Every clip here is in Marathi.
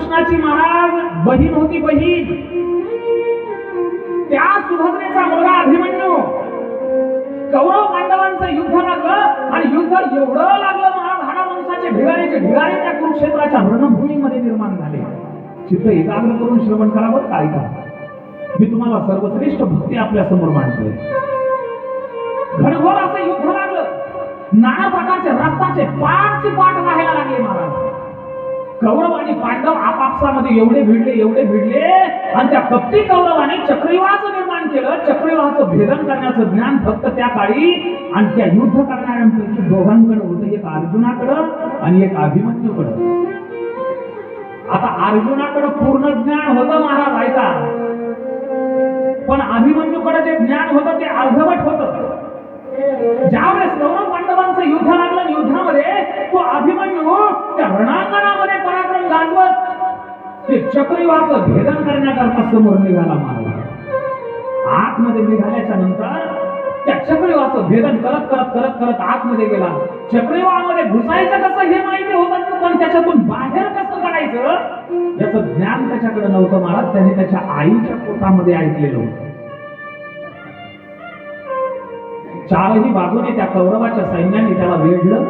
कृष्णाची महाराज बहीण होती बहीण. त्या सुभद्रेचा मुलगा अभिमन्यू. कौरव पांडवांचं युद्ध लागलं आणि युद्ध एवढं लागलं महाराज हाडावंशाचे भिगारीचे भिगारी त्या कुरुक्षेत्राच्या रणभूमीमध्ये निर्माण झाले. चित्त एकाग्र करून श्रवण करावं काय का मी तुम्हाला सर्वश्रेष्ठ भक्ती आपल्यासमोर मांडतोय. घडघोर असं युद्ध लागलं. नाना प्रकारचे रक्ताचे पाठचे पाठ व्हायला लागले महाराज. कौरव आणि पांडव आपापसामध्ये एवढे भिडले एवढे भिडले. आणि त्या कपटी कौरवाने चक्रीवाहाचं निर्माण केलं. चक्रीवाहाचं भेदन करण्याचं ज्ञान फक्त त्या काळी आणि त्या युद्ध करणाऱ्यांपैकी दोघांकडे होतं. एक अर्जुनाकडं आणि एक अभिमन्यूकडं आता अर्जुनाकडं पूर्ण ज्ञान होतं महाराज ऐका. पण अभिमन्यूकडे जे ज्ञान होतं ते अर्धवट होतं. ज्यावेळेस कौरव पांडवांचं युद्ध लागलं. युद्धामध्ये तो अभिमन्यू त्या रणांगणामध्ये पराक्रम गाजवत ते चक्रीवाचं भेदन करण्याकरता समोर निघाला मारला. आतमध्ये निघाल्याच्या नंतर त्या चक्रीवाचं भेदन करत करत करत करत आतमध्ये गेला. चक्रीवामध्ये घुसायचं कसं हे माहिती होतं पण त्याच्यातून बाहेर कसं काढायचं याचं ज्ञान त्याच्याकडे नव्हतं महाराज त्याने त्याच्या आईच्या पोटामध्ये ऐकलेलं होतं. चारही बाजूने त्या कौरवाच्या सैन्याने त्याला वेढलं.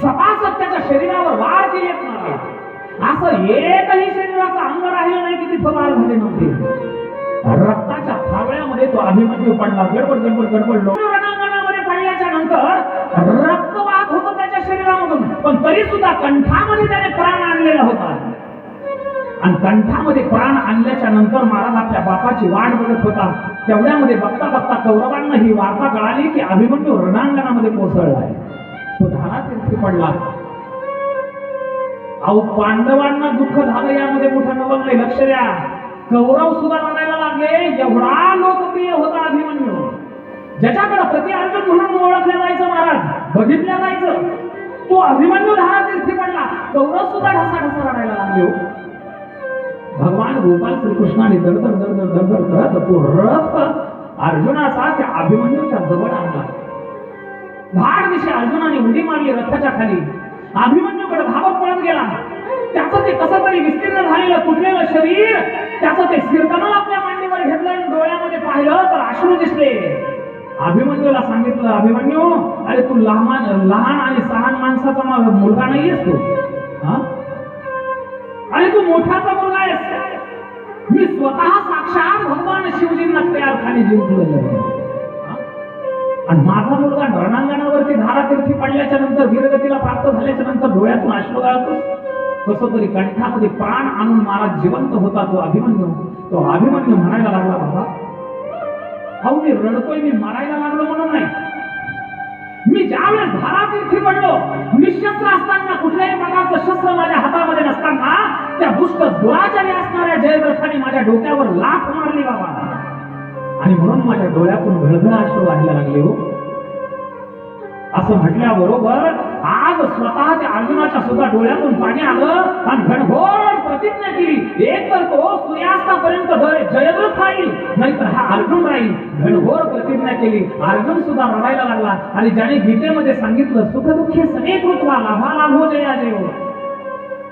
सपासत त्याच्या शरीरावर वार केलेत असं एकही शरीराचं अंग राहिलं नाही की तिथं वार झाले नव्हते. रक्ताच्या थावळ्यामध्ये तो अभिमन्यू पडला. गडबड गडबड गडबड. रणांगणामध्ये पडल्याच्या नंतर रक्त वाहत होत त्याच्या शरीरामधून. पण तरी सुद्धा कंठामध्ये त्याने प्राण आणलेला होता. आणि कंठामध्ये प्राण आणल्याच्या नंतर महाराज आपल्या बापाची वाट बघत होता. तेवढ्यामध्ये बघता बघता कौरवांना ही वार्ता कळाली की अभिमन्यू रणांगणामध्ये कोसळलाय तो धारा तीर्थी पडला. अहो पांडवांना दुःख झालं यामध्ये मोठं नवल नाही लक्ष द्या. कौरव सुद्धा म्हणायला लागले एवढा लोकप्रिय होता अभिमन्यू. ज्याच्याकडे प्रति अर्जुन म्हणून ओळखलं जायचं महाराज बघितलं जायचं. तो अभिमन्यू धारा तीर्थी पडला. कौरव सुद्धा ढसा ढसा रडायला लागले हो. भगवान गोपाल श्रीकृष्णाने दरदर दरदर दरदर करत तो रथ अर्जुनाचा त्या अभिमन्यूच्या जवळ आणला. धाड दिशे अर्जुनाने उडी मारली रथाच्या खाली. अभिमन्यूकडे धावत पळत गेला. त्याचं ते कसं तरी विस्तीर्ण झालेलं तुटलेलं शरीर त्याचं ते शिरकमल आपल्या मांडीवर घेतलं आणि डोळ्यामध्ये पाहिलं तर अश्रू दिसले. अभिमन्यूला सांगितलं अभिमन्यू अरे तू लहान लहान आणि सहान माणसाचा मुलगा नाहीयेस तू. हा? आणि तू मोठाचा मी स्वतः साक्षात भगवान शिवजींना त्या अर्थाने जिंकलेलं आहे आणि माझा मुलगा रणांगणावरती धारातीर्थी पडल्याच्या नंतर वीरगतीला प्राप्त झाल्याच्यानंतर डोळ्यातून अश्रू गाळतो कसं तरी कंठामध्ये प्राण आणून महाराज जिवंत होता तो अभिमन्यू. तो अभिमन्यू म्हणायला लागला बाबा अहो मी रडतोय मी मारायला लागलो म्हणून नाही. मी ज्यावेळेस धारातीर्थी पडलो निशस्त्र असताना कुठल्याही प्रकारचं शस्त्र माझ्या हातामध्ये नसताना त्या दुष्ट दुराचारी असणाऱ्या माझ्या डोक्यावर लाथ मारली बाबा. आणि म्हणून माझ्या डोळ्यातून घळघळ अश्रू व्हायला लागले हो. असं म्हटल्याबरोबर आज स्वतः त्या अर्जुनाच्या सुद्धा डोळ्यातून पाणी आलं आणि घडघोर प्रतिज्ञा केली. एक तर तो सूर्यास्तापर्यंत जयद्रथ राहील नाहीतर हा अर्जुन राहील. घडघोर प्रतिज्ञा केली. अर्जुन सुद्धा रडायला लागला. आणि ज्याने गीतेमध्ये सांगितलं सुख दुःखे सने कृत्वा लाभा लाभो जया जयो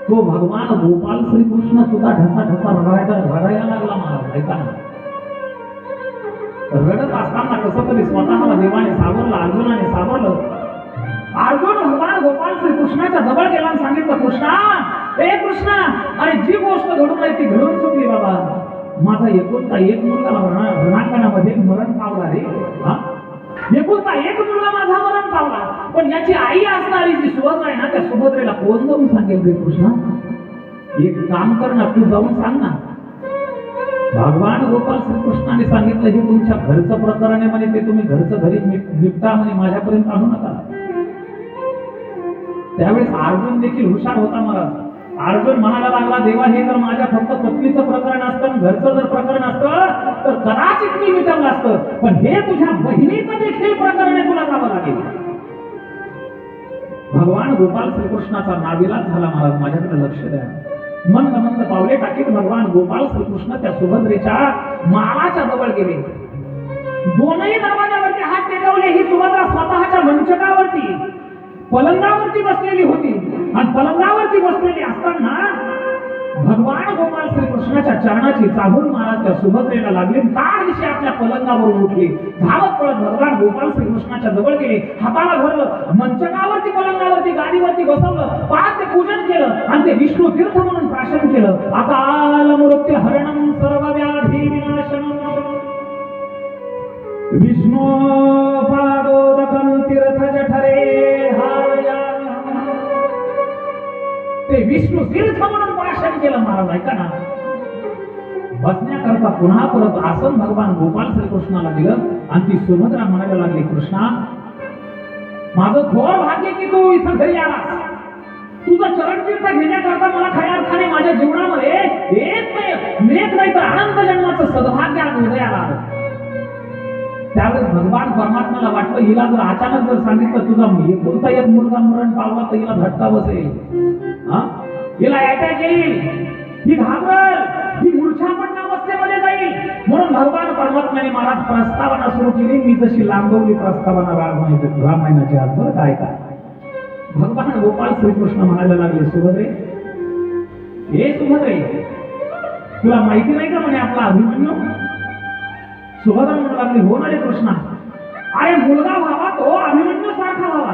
तो भगवान गोपाल श्रीकृष्ण सुद्धा ढसा ढसा रडायचा रडायला लागला महाराज ऐका रडत असताना कसं तरी स्वतःला देवाने सावरलं अर्जुनाने सावरलं. अर्जुन भगवान गोपाल श्री कृष्णाच्या जवळ गेला आणि सांगितलं कृष्णा ए कृष्णा अरे जी गोष्ट घडून आहे ती घडून चुकली बाबा. माझा एकुलता एक मुलगा रणांगणामध्ये मरण पावला रे. हा? एकुलता एक मुलगा माझा मरण पावला. पण याची आई असणारी जी सुभद्रा आहे ना त्या सुभद्रेला कोण जाऊन सांगेल रे कृष्ण? एक काम कर ना तू जाऊन सांग ना. भगवान गोपाल श्रीकृष्णाने सांगितलं हे तुमच्या घरचं प्रकरण आहे म्हणे ते तुम्ही घरचं घरी निपटा म्हणे माझ्यापर्यंत आणू नका. त्यावेळेस अर्जुन देखील हुशार होता महाराज. अर्जुन म्हणायला लागला देवा हे जर माझ्या फक्त पत्नीचं प्रकरण असतं घरचं जर प्रकरण असतं तर कदाचित मी विचारलं असतं. पण हे तुझ्या बहिणीचं देखील प्रकरण आहे तुला जावं लागेल. भगवान गोपाल श्रीकृष्णाचा नाविलाच झाला महाराज माझ्याकडे लक्ष द्या. मंद मंद पावले टाकीत भगवान गोपाल श्रीकृष्ण त्या सुभद्रेच्या माळाच्या जवळ गेले. दोनही दरवाजावरती हात टेकवले ही सुभद्रा स्वतःच्या मंचकावरती पलंगावरती बसलेली होती. आणि पलंगावरती बसलेली असताना भगवान गोपाल कृष्णाच्या चरणाची चाहूल महाराज त्या सुभद्रेला लागली. तार दिशी आपल्या पलंगावरून उठली. धावत पळत भगवान गोपाल श्रीकृष्णाच्या जवळ गेले. हाताला धरलं. मंचकावरती पलंगावरती गादीवरती बसवलं. पाच ते पूजन केलं. आणि ते विष्णू तीर्थ म्हणून प्राशन केलं. अकाल मृत्यू हरणम सर्व व्याधी विनाशनम विष्णू पादोदकम ते विष्णू तीर्थ म्हणून भाषण केलं महाराज? ऐका ना. बसण्याकरता पुन्हा परत आसन भगवान गोपाल श्रीकृष्णाला दिलं आणि ती सुभद्रा म्हणायला लागली कृष्णा माझं थोर भाग्य की तू इथं घरी आलास? तुझं चरण तीर्थ घेण्याकरता मला खऱ्या अर्थाने माझ्या जीवनामध्ये एक नाही नाही तर अनंत जन्माचं सद्भाग्य आज उदयाला आलं. भगवान परमात्म्याला वाटलं हिला जर अचानक जर सांगितलं तुझा कोणता एक मुलगा मरण पावला तर हिला झटका बसेल? हा? हिला अटॅक येईल. ही घाबरल. ही मूर्छापन्न अवस्थेमध्ये जाईल. म्हणून भगवान परमात्म्याने महाराज प्रस्तावना सुरू केली. मी जशी लांबवली प्रस्तावना रामायण रामायणाची आज बरं काय काय भगवान गोपाल श्रीकृष्ण म्हणायला लागले सुभद्रे हे सुभद्रे तुला माहिती नाही का म्हणे आपला अभिमन्यू? सुभद्रा म्हणू लागली हो ना रे कृष्णा? अरे मुलगा व्हावा तो अभिमन्यू सारखा व्हावा.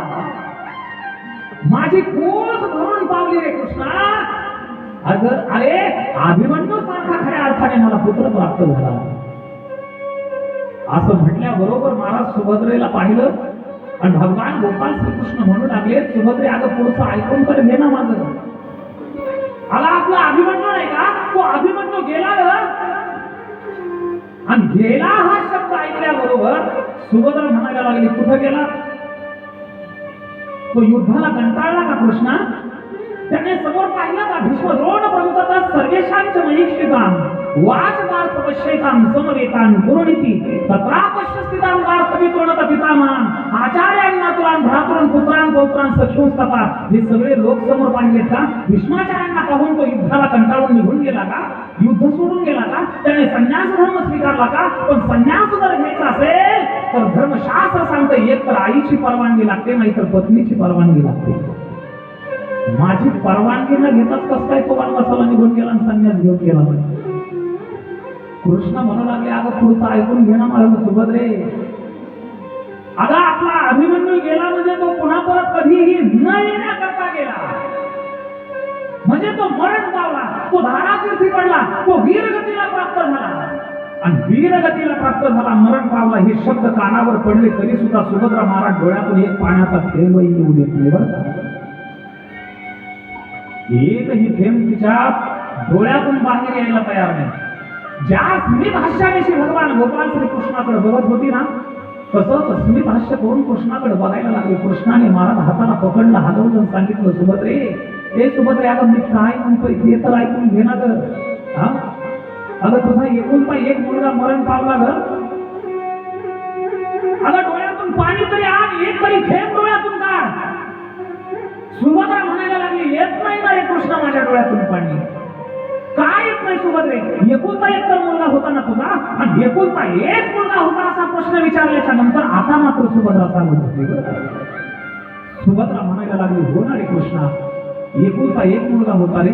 माझी कोस भरून पावली रे कृष्णा. अगर अरे अभिमन्यू सारखा खऱ्या अर्थाने मला पुत्र प्राप्त झाला. असं म्हटल्याबरोबर महाराज सुभद्रेला पाहिलं आणि भगवान गोपाल श्रीकृष्ण म्हणू लागले सुभद्रे अगं पुढचं ऐकून तर घे ना माझं. अगं आपला अभिमन्यू नाही का? तो अभिमन्यू गेला आणि गेला हा शब्द ऐकल्याबरोबर सुभद्रा म्हणायला लागली कुठं गेला? तो युद्धाला कंटाळला का कृष्णा? त्याने समोर पाहिलं का? भीष्म द्रोण प्रमुखता सर्वेशांच महीक्षितां वाच वार्थ पश्येतां समवेतां गुरुनीती तत्रा पश्यस्थितां वार्थ वितोणत पितामहान. हे सगळे लोक समोर पाहिले का? भीष्माचार्यांना पाहून तो युद्धाला कंटाळून निघून गेला का? युद्ध सोडून गेला का? त्याने संन्यास धर्म स्वीकारला का? पण संन्यास जर घ्यायचा असेल तर धर्मशास्त्र सांगतं एक तर आईची परवानगी लागते नाही तर पत्नीची परवानगी लागते. माझी परवानगी न घेताच कस काय तो वनवासाला निघून गेला आणि संन्यास घेऊन गेला? म्हणे कृष्ण म्हणू लागले अगं पुढचं ऐकून घे ना मला सुभद्रे अगं आपला अभिमन्यू गेला म्हणजे तो पुन्हा परत कधीही न येण्याकरता गेला. म्हणजे तो मरण पावला तो धारातीर्थी पडला तो वीरगतीला प्राप्त झाला. आणि वीरगतीला प्राप्त झाला मरण पावला हे शब्द कानावर पडले तरी सुद्धा सुभद्रा महाराज डोळ्यातून एक पाण्याचा थेंबही येऊ देत नाही बरं एकही थेंब तिच्या डोळ्यातून बाहेर यायला तयार नाही. ज्या स्मित हास्याविषयी भगवान गोपाल श्री कृष्णाकडे बघत होती ना तसंच स्मित हास्य करून कृष्णाकडे बघायला लागले. कृष्णाने महाराज हाताला पकडलं हलवलं आणि सांगितलं सुभद्रे हे सुभद्रे अगं मी काय म्हणतोय ते तर ऐकून घे ना ग. हा? अगं तुझा एकुलता एक मुलगा मरण पावला ग? अगं डोळ्यातून पाणी तरी आण एक तरी खेळ एक मुलगा होता असा प्रश्न विचारल्याच्या नंतर आता मात्र सुभद्रा सांगत होती सुभद्रा म्हणायला लागली हो ना रे कृष्णा एकुलता एक मुलगा होता रे.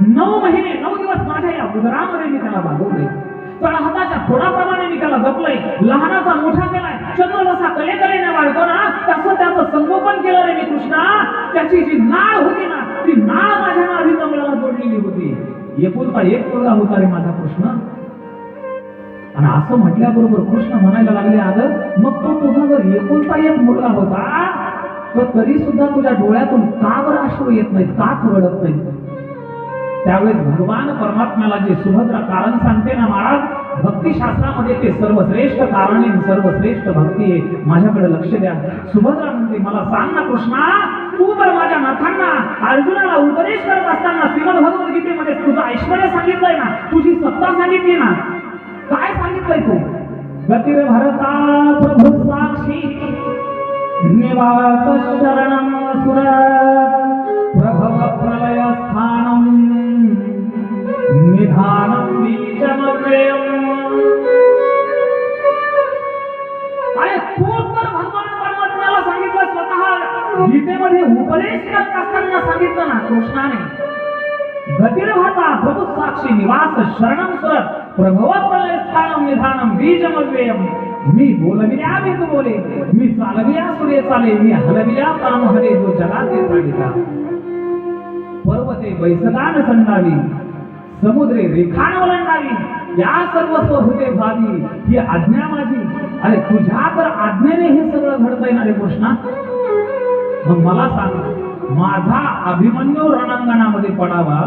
नऊ महिने नऊ दिवस माझ्या या उदरामध्ये मी त्याला भागवले त्याला हाताच्या थोडाप्रमाणे मी त्याला जपलंय. लहानाचा मोठा केलाय. चंद्र जसा कले कलेने वाढतो ना तसं त्याचं संगोपन केलं रे मी कृष्णा. त्याची जी नाळ होती ना ती नाळ माझ्या नाभी कमळाला जोडलेली होती. एकुलता एक मुलगा होता रे माझा कृष्ण. आणि असं म्हटल्याबरोबर कृष्ण म्हणायला लागले अगं मग तो तुझा जर एकोणता एक मुलगा होता तर तरी सुद्धा तुझ्या डोळ्यातून का बरं अश्रू येत नाहीत? का तू रडत नाही त्यावेळेस भगवान परमात्म्याला जे सुभद्रा कारण सांगते ना महाराज भक्तिशास्त्रामध्ये ते सर्वश्रेष्ठ कारण आहे सर्वश्रेष्ठ भक्ती आहे. माझ्याकडे लक्ष द्या. सुभद्रा म्हणते मला सांग ना कृष्णा तू तर माझ्या नाथांना अर्जुनाला उपदेश करत असताना श्रीमद भगवद्गीतेमध्ये तुझं ऐश्वर्य सांगितलंय ना तुझी सत्ता सांगितली ना काय सांगितलंय तू? गतीर भरता प्रभू साक्षी निवास शरणम सुर प्रभव प्रलय स्थानम निधानम अरे तू तर भगवान परमात्म्याला सांगितलं स्वतः गीतेमध्ये उपदेश करत असताना सांगितलं ना कृष्णाने गतीर भरता प्रभू साक्षी निवास शरणम सुरत। प्रभव स्थानम निधानम बीजमव्ययम मी बोलविल्या मी तू बोले मी चालविल्या सूर्य चाले मी हलविल्या काम हरे जो जगाते सांगिता पर्वते बैसगान संडावी समुद्रे रेखान ओलांडावी या सर्वस्व होते भावी ही आज्ञा माझी। अरे तुझ्या तर आज्ञेने हे सगळं घडतंय ना रे कृष्णा? मग मला सांग माझा अभिमन्यू रणांगणामध्ये पडावा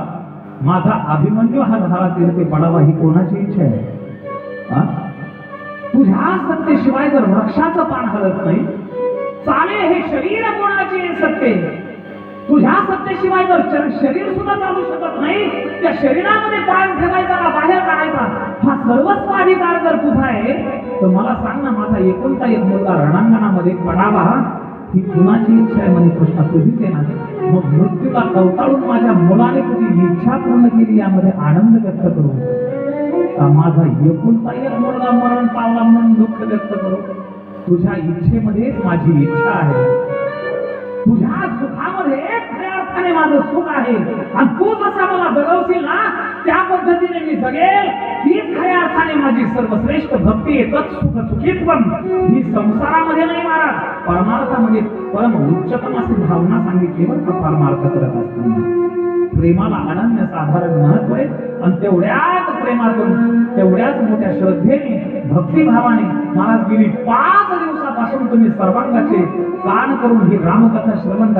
माझा अभिमन्यू हा झाला ते पडावा ही कोणाची इच्छा आहे? तुझ्या सत्तेशिवाय जर वृक्षाचं पान हलत नाही चाले हे शरीर कोणाचे सत्ते? तुझ्या सत्तेशिवाय जर च- शरीर सुद्धा चालू शकत नाही त्या शरीरामध्ये प्राण ठेवायचा का बाहेर काढायचा? हा सर्वस्व अधिकार जर तुझा आहे तर मला सांग ना माझा एकुलता एक मुलगा रणांगणामध्ये पडावा ही कुणाची इच्छा आहे म्हणजे कृष्णा तुझीच आहे ना मग मृत्यूला कवताळून माझ्या मुलाने तुझी इच्छा पूर्ण केली यामध्ये आनंद व्यक्त करू. का माझा एकुलता एक मुलगा मरण पावला म्हणून दुःख व्यक्त करू? तुझ्या इच्छेमध्येच माझी इच्छा आहे. तुझ्या सुखामध्ये खऱ्या अर्थाने माझं सुख आहे. आणि तू जसा मला जगवशील ना त्या पद्धतीने मी जगेल. तीच खऱ्या अर्थाने माझी सर्वश्रेष्ठ भक्ती एकच सुख सुखीत पण मी संसारामध्ये नाही महाराज परमार्थामध्ये. परम उच्चतम अशी भावना सांगितली बरं परमार्थ करत असताना. प्रेमाला अनन्य साधारण महत्त्व आहे. आणि तेवढ्याच प्रेमातून तेवढ्याच मोठ्या श्रद्धेने भक्तिभावाने महाराज गेली पाच दिवसापासून तुम्ही सर्वांगाचे कान करून ही रामकथा श्रवण